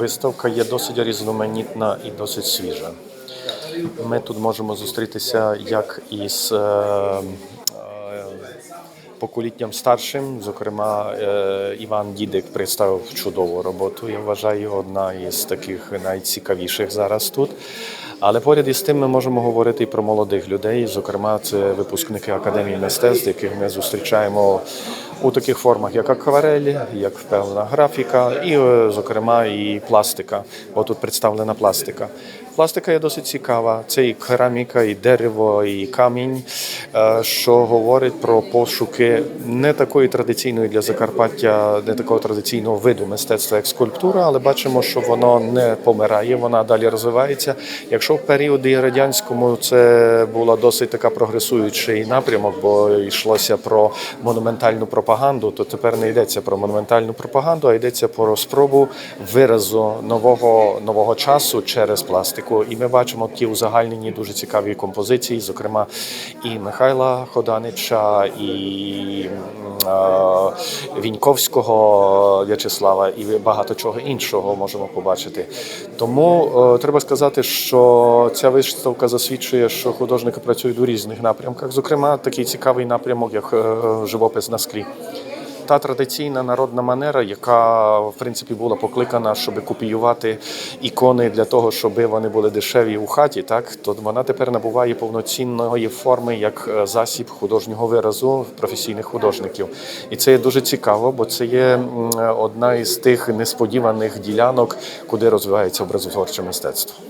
Виставка є досить різноманітна і досить свіжа. Ми тут можемо зустрітися як із е, е, поколінням старшим. Зокрема, е, Іван Дідик представив чудову роботу. Я вважаю, одна із таких найцікавіших зараз тут. Але поряд із тим ми можемо говорити і про молодих людей. Зокрема, це випускники академії мистецтв, яких ми зустрічаємо у таких формах, як акварелі, як певна графіка, і, е, зокрема, і пластика. Бо тут представлена пластика. Пластика є досить цікава. Це і кераміка, і дерево, і камінь, е, що говорить про пошуки не такої традиційної для Закарпаття, не такого традиційного виду мистецтва, як скульптура, але бачимо, що воно не помирає, вона далі розвивається. Якщо в періоді радянському це була досить така прогресуючий напрямок, бо йшлося про монументальну пропаганду, то тепер не йдеться про монументальну пропаганду, а йдеться про спробу виразу нового нового часу через пластику. І ми бачимо ті узагальнені дуже цікаві композиції, зокрема і Михайла Ходанича, і Віньковського В'ячеслава, і багато чого іншого можемо побачити. Тому е, треба сказати, що ця виставка засвідчує, що художники працюють у різних напрямках. Зокрема, такий цікавий напрямок, як е, живопис на склі та традиційна народна манера, яка в принципі була покликана, щоб копіювати ікони для того, щоб вони були дешеві у хаті, так то вона тепер набуває повноцінної форми як е, засіб художнього виразу професійних художників. І це є дуже цікаво, бо це є одна із тих несподіваних ділянок, куди розвивається образотворче мистецтво.